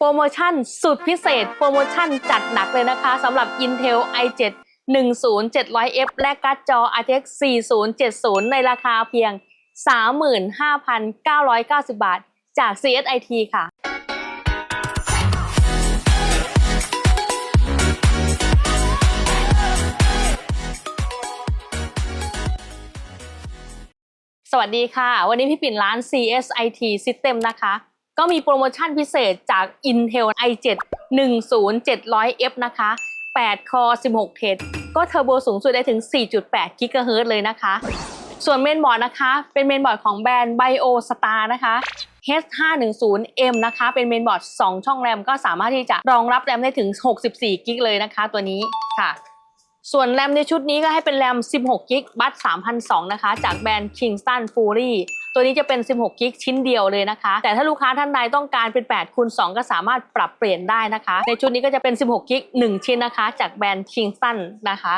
โปรโมชั่นสุดพิเศษ โปรโมชั่นจัดหนักเลยนะคะสำหรับ Intel i7 10700F และการ์ดจอ RTX 4070 ในราคาเพียง 35,990 บาท จาก CSIT ค่ะสวัสดีค่ะ วันนี้พี่ปิ่นร้าน CSIT System นะคะ ก็มีโปรโมชั่นพิเศษจาก Intel i7 10700F นะคะ 8 คอ 16 เทรดก็เทอร์โบสูงสุดได้ถึง 4.8 GHz เลยนะคะ ส่วนเมนบอร์ดนะคะ เป็นเมนบอร์ดของแบรนด์ BioStar นะคะ H510M นะคะ เป็นเมนบอร์ด 2 ช่องแรมก็สามารถที่จะรองรับแรมได้ถึง 64 กิกเลยนะคะ ตัวนี้ค่ะ ส่วนแรมในชุดนี้ก็ให้เป็นแรม 16กิกบัต3,002นะคะ จากแบรนด์ Kingston Fury ตัวนี้จะเป็น 16กิกชิ้นเดียวเลยนะคะ แต่ถ้าลูกค้าท่านใดต้องการเป็น8คูณ2ก็สามารถปรับเปลี่ยนได้นะคะ ในชุดนี้ก็จะเป็น 16กิก1ชิ้นนะคะ จากแบรนด์ Kingston นะคะ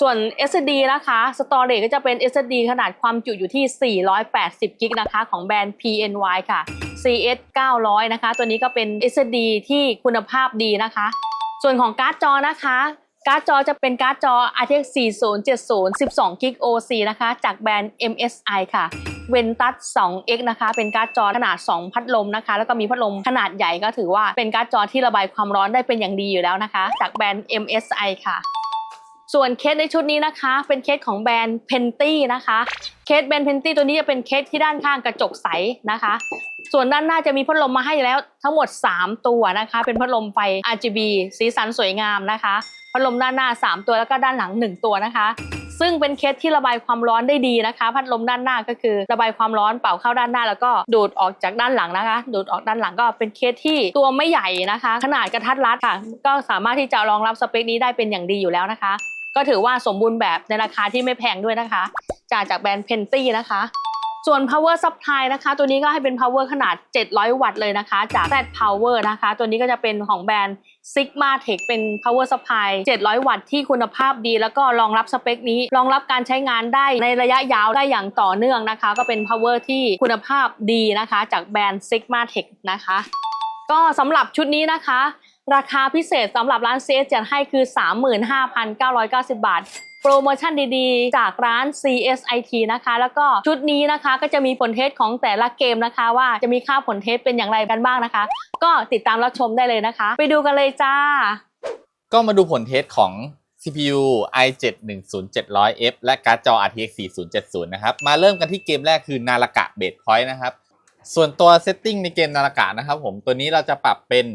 ส่วน SSD นะคะ Storage ก็จะเป็น SSD ขนาดความจุอยู่ที่ 480 กิกนะคะ ของแบรนด์ PNY ค่ะ CS 900 นะคะ ตัวนี้ก็เป็น SSD ที่คุณภาพดีนะคะ ส่วนของการ์ดจอนะคะ การ์ดจอจะเป็นการ์ดจอ RTX 4070 12 g b OC นะคะ จากแบรนด์ MSI ค่ะ Ventus 2X นะคะ เป็นการ์ดจอขนาด 2 พัดลมนะคะ แล้วก็มีพัดลมขนาดใหญ่ก็ถือว่าเป็นการ์ดจอที่ระบายความร้อนได้เป็นอย่างดีอยู่แล้วนะคะ จากแบรนด์ MSI ค่ะส่วนเคสในชุดนี้นะคะ เป็นเคสของแบรนด์ Penty นะคะ เคสแบรนด์ Penty ตัวนี้จะเป็นเคสที่ด้านข้างกระจกใสนะคะ ส่วนด้านหน้าจะมีพัดลมมาให้แล้วทั้งหมด 3 ตัวนะคะ เป็นพัดลมไฟ RGB สีสันสวยงามนะคะ พัดลมด้านหน้า 3 ตัวแล้วก็ด้านหลัง 1 ตัวนะคะ ซึ่งเป็นเคสที่ระบายความร้อนได้ดีนะคะ พัดลมด้านหน้าก็คือระบายความร้อนเป่าเข้าด้านหน้า แล้วก็ดูดออกจากด้านหลังนะคะ ดูดออกด้านหลังก็เป็นเคสที่ตัวไม่ใหญ่นะคะ ขนาดกระทัดรัดค่ะ ก็สามารถที่จะรองรับสเปคนี้ได้เป็นอย่างดีอยู่แล้วนะคะ ก็ถือว่าสมบูรณ์แบบในราคาที่ไม่แพงด้วยนะคะจากจากแบรนด์ Penty นะคะ ส่วน power supply นะคะ ตัวนี้ก็ให้เป็น power ขนาด 700 วัตต์เลยนะคะ จาก Z Power นะคะ ตัวนี้ก็จะเป็นของแบรนด์ Sigma Tech เป็น power supply 700 วัตต์ที่คุณภาพดี แล้วก็รองรับสเปคนี้ รองรับการใช้งานได้ในระยะยาวได้อย่างต่อเนื่องนะคะ ก็เป็น power ที่คุณภาพดีนะคะ จากแบรนด์ Sigma Tech นะคะ ก็สำหรับชุดนี้นะคะ ราคาพิเศษสำหรับร้าน CS จัดให้คือ 35,990 บาท โปรโมชั่นดีๆ จากร้าน CSIT นะคะ แล้วก็ชุดนี้นะคะก็จะมีผลเทสของแต่ละเกมนะคะ ว่าจะมีค่าผลเทสเป็นอย่างไรกันบ้างนะคะ ก็ติดตามรับชมได้เลยนะคะ ไปดูกันเลยจ้า ก็มาดูผลเทสของ CPU i7 10700F และการ์ดจอ RTX 4070 นะครับ มาเริ่มกันที่เกมแรกคือนาฬกะเบดพอยต์นะครับ ส่วนตัวเซตติ้งในเกมนาฬกะนะครับผมตัวนี้เราจะปรับเป็น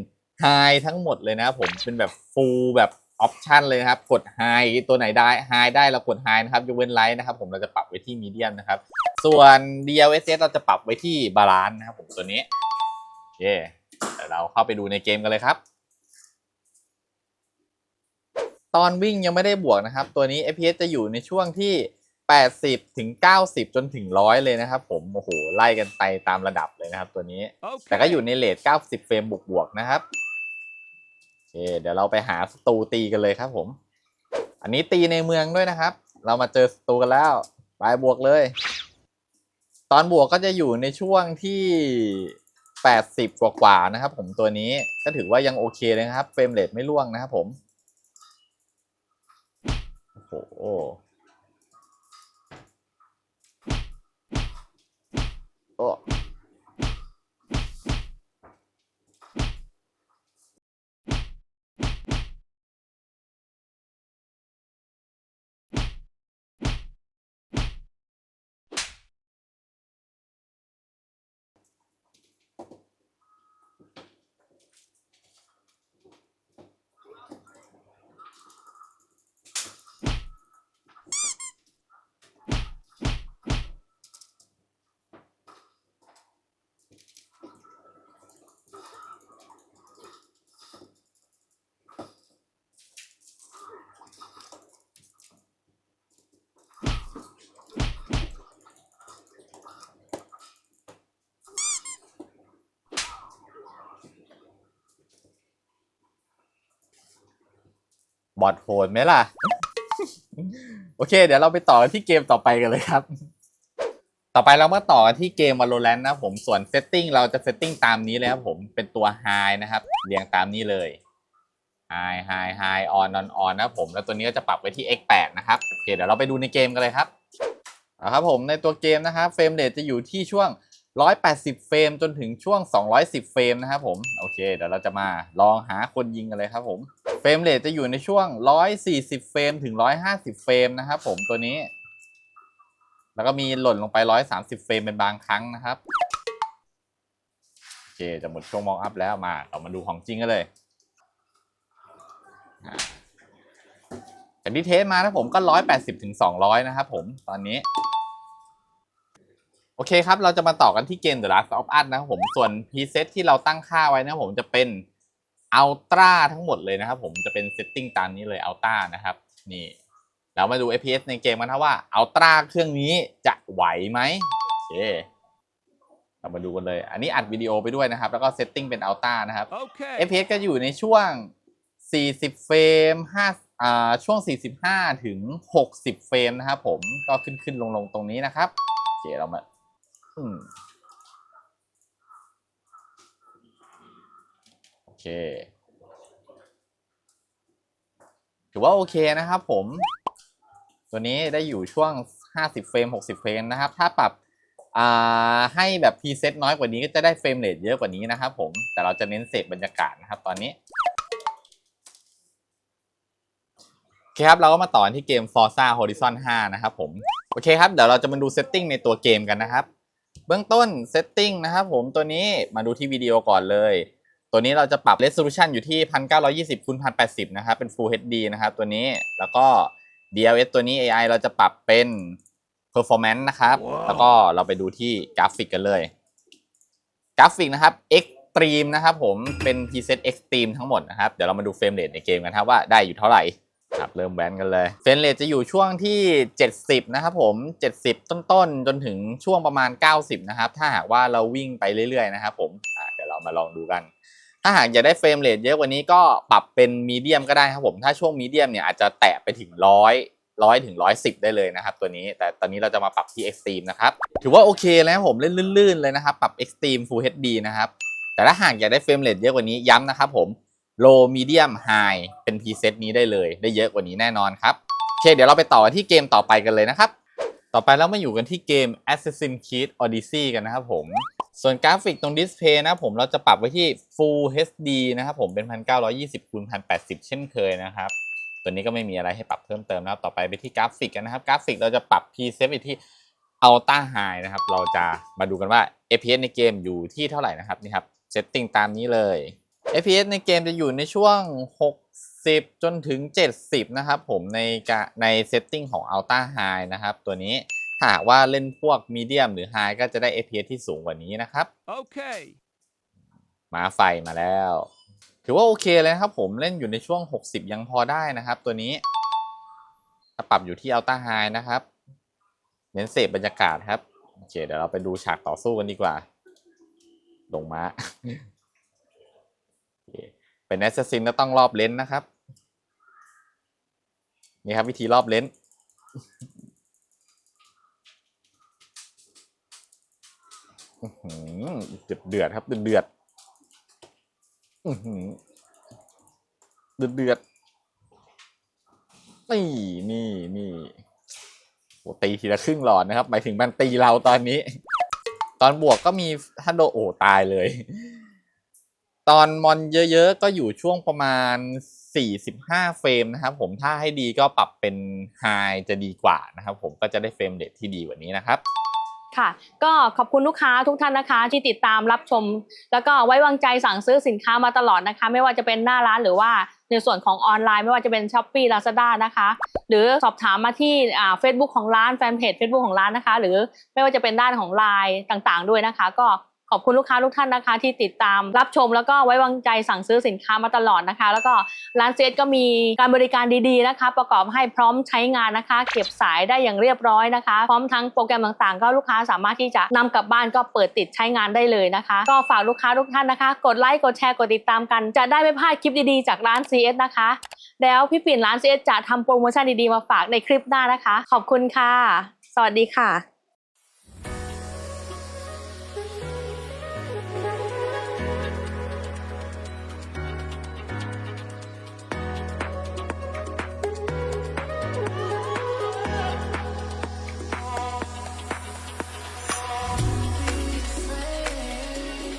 High ทั้งหมดเลยนะครับผมเป็นแบบ Full แบบ ออปชันเลยนะครับ กด High ตัวไหนได้ High ได้เรากด High นะครับยกเว้น Light นะครับผมเราจะปรับไว้ที่ Medium นะครับ ส่วน DLSS เราจะปรับไว้ที่ Balance นะครับผมตัวนี้โอเคเดี๋ยวเราเข้าไปดูในเกมกันเลยครับ ตอนวิ่งยังไม่ได้บวกนะครับ ตัวนี้ FPS จะอยู่ในช่วงที่ 80 ถึง 90 จนถึง 100 เลยนะครับผม โอ้โห ไล่กันไปตามระดับเลยนะครับตัวนี้แต่ก็อยู่ในเลท90 เฟรมบวกๆนะครับโอ เคเดี๋ยวเราไปหาสตูตีกันเลยครับผม อันนี้ตีในเมืองด้วยนะครับ เรามาเจอสตูกันแล้วไปบวกเลย ตอนบวกก็จะอยู่ในช่วงที่ 80 กว่าๆนะครับ ผมตัวนี้ก็ถือว่ายังโอเคเลยนะครับเฟรมเรทไม่ร่วงนะครับผมโอ้โห บอทโหดไหมล่ะ โอเค เดี๋ยวเราไปต่อกันที่เกมต่อไปกันเลยครับ ต่อไปเรามาต่อกันที่เกม Valorant นะผมส่วนเซตติ้งเราจะเซตติ้งตามนี้เลยครับผมเป็นตัว High นะครับ เรียงตามนี้เลย High High High On On On นะครับผมแล้วตัวนี้ก็จะปรับไว้ที่ X8 นะครับโอเคเดี๋ยวเราไปดูในเกมกันเลยครับเอาครับผมในตัวเกมนะครับเฟรมเรทจะอยู่ที่ช่วง 180 เฟรมจนถึงช่วง 210 เฟรมนะครับผม โอเค เดี๋ยวเราจะมาลองหาคนยิงกันเลยครับผม เฟรมเรทจะอยู่ในช่วง 140 เฟรมถึง 150 เฟรมนะครับผมตัวนี้ แล้วก็มีหล่นลงไป 130 เฟรมเป็นบางครั้งนะครับ โอเค จะหมดช่วงมองอัพแล้วมา เรามาดูของจริงกันเลยอ่าจากที่เทสมานะผมก็ 180ถึง200 นะครับผมตอนนี้ โอเคครับ เราจะมาต่อกันที่เกม The Last of Us นะครับผม ส่วน preset ที่เราตั้งค่าไว้นะครับผมจะเป็น Ultra ทั้งหมดเลยนะครับผมจะเป็น setting ตามนี้เลย Ultra นะครับ นี่เรามาดู FPS ในเกมกันนะว่า Ultra เครื่องนี้จะไหวไหมโอเคเรามาดูกันเลย อันนี้อัดวิดีโอไปด้วยนะครับ แล้วก็ setting เป็น Ultra นะครับ Okay. FPS ก็อยู่ในช่วง 40 เฟรม5อ่าช่วง 45 ถึง 60 เฟรมนะครับผมก็ขึ้นขึ้นลงลงตรงนี้นะครับโอเคเรามาอืม โอเค ถือว่าโอเคนะครับผม ตัวนี้ได้อยู่ช่วง 50 เฟรม 60 เฟรมนะครับ ถ้าปรับให้แบบพรีเซตน้อยกว่านี้ก็จะได้เฟรมเรทเยอะกว่านี้นะครับผม แต่เราจะเน้นเสพบรรยากาศนะครับตอนนี้โอเคครับเราก็มาต่อที่เกม Forza Horizon 5 นะครับผม โอเคครับ เดี๋ยวเราจะมาดูเซตติ้งในตัวเกมกันนะครับ เบื้องต้นเซตติ้งนะครับผมตัวนี้มาดูที่วิดีโอก่อนเลย ตัวนี้เราจะปรับ resolution อยู่ที่ 1920คูณ1080 นะครับ เป็น Full HD นะครับตัวนี้แล้วก็ DLS ตัวนี้ AI เราจะปรับเป็น performance นะครับว้าวแล้วก็เราไปดูที่กราฟิกกันเลย กราฟิกนะครับ Extreme นะครับผมเป็น preset Extreme ทั้งหมดนะครับ เดี๋ยวเรามาดูเฟรมเรทในเกมกันครับว่าได้อยู่เท่าไหร่ ครับเริ่มแว้นกันเลยเฟรมเรทจะอยู่ช่วงที่ 70 นะครับผม 70 ต้นๆ จนถึงช่วงประมาณ 90 นะครับ ถ้าหากว่าเราวิ่งไปเรื่อยๆ นะครับผมเดี๋ยวเรามาลองดูกัน ถ้าหากอยากได้เฟรมเรทเยอะกว่านี้ก็ปรับเป็นมีเดียมก็ได้ครับผม ถ้าช่วงมีเดียมเนี่ยอาจจะแตะไปถึงร้อยร้อยถึงร้อยสิบได้เลยนะครับตัวนี้แต่ตอนนี้เราจะมาปรับที่ Extreme นะครับ ถือว่าโอเคแล้วผมเล่นลื่นๆเลยนะครับ ปรับ Extreme Full HD นะครับแต่ถ้าหากอยากได้เฟรมเรทเยอะกว่านี้ย้ำนะครับผม Low Medium High เป็น preset นี้ได้เลย ได้เยอะกว่านี้แน่นอนครับโอเคเดี๋ยวเราไปต่อที่เกมต่อไปกันเลยนะครับ ต่อไปเรามาอยู่กันที่เกม Assassin's Creed Odyssey กันนะครับผม ส่วนกราฟิกตรงดิสเพย์นะผมเราจะปรับไว้ที่ Full HD นะครับผมเป็น 1920คูณ1080 เช่นเคยนะครับตัวนี้ก็ไม่มีอะไรให้ปรับเพิ่มเติมนะครับต่อไปไปที่กราฟิกกันนะครับกราฟิกเราจะปรับ preset ไปที่ Ultra High นะครับ เราจะมาดูกันว่า FPS ในเกมอยู่ที่เท่าไหร่นะครับนี่ครับ setting ตามนี้เลย FPS ในเกมจะอยู่ในช่วง 60 จนถึง 70 นะครับผมในกะใน setting ของ Ultra High นะครับ ตัวนี้ถ้าหากว่าเล่นพวก Medium หรือ High ก็จะได้ FPS ที่สูงกว่านี้นะครับ Okay. มาไฟมาแล้ว ถือว่าโอเคเลยนะครับผมเล่นอยู่ในช่วง 60 ยังพอได้นะครับ ตัวนี้ถ้าปรับอยู่ที่ Ultra High นะครับ เน้นเสพบรรยากาศครับ โอเค เดี๋ยวเราไปดูฉากต่อสู้กันดีกว่า ลงมาโอเค เป็นแอสซัสซินก็ต้องรอบเลนส์นะครับ นี่ครับวิธีรอบเลนส์อือหือเดือดเดือดครับ เดือดเดือดอือหือเดือดเดือดนี่นี่นี่โอ้ตีทีละครึ่งหลอดนะครับหมายถึงมันตีเราตอนนี้ ตอนบวกก็มีถ้าโดโอตายเลย ตอนมอนเยอะๆ ก็อยู่ช่วงประมาณ 45 เฟรมนะครับผมถ้าให้ดีก็ปรับเป็นไฮจะดีกว่านะครับผมก็จะได้เฟรมเรทที่ดีกว่านี้นะครับค่ะ ก็ขอบคุณลูกค้าทุกท่านนะคะ ที่ติดตามรับชม แล้วก็ไว้วางใจสั่งซื้อสินค้ามาตลอดนะคะ ไม่ว่าจะเป็นหน้าร้านหรือว่าในส่วนของออนไลน์ไม่ว่าจะเป็น s h อ p e e Lazada นะคะ หรือสอบถามมาที่อ่า Facebook ของร้านแฟนเพจ Facebook ของร้านนะคะ หรือไม่ว่าจะเป็นด้านของไลน์ต่างๆ ด้วยนะคะ ก็ ขอบคุณลูกค้าทุกท่านนะคะ ที่ติดตามรับชมแล้วก็ไว้วางใจสั่งซื้อสินค้ามาตลอดนะคะ แล้วก็ร้านเซตก็มีการบริการดีๆนะคะ ประกอบให้พร้อมใช้งานนะคะ เก็บสายได้อย่างเรียบร้อยนะคะ พร้อมทั้งโปรแกรมต่างๆ ก็ลูกค้าสามารถที่จะนำกลับบ้านก็เปิดติดใช้งานได้เลยนะคะ ก็ฝากลูกค้าทุกท่านนะคะ กดไลค์กดแชร์กดติดตามกัน จะได้ไม่พลาดคลิปดีๆ จากร้าน CS นะคะ แล้วพี่ปิ่นร้าน CS จะทำโปรโมชั่นดีๆมาฝากในคลิปหน้านะคะ ขอบคุณค่ะ สวัสดีค่ะ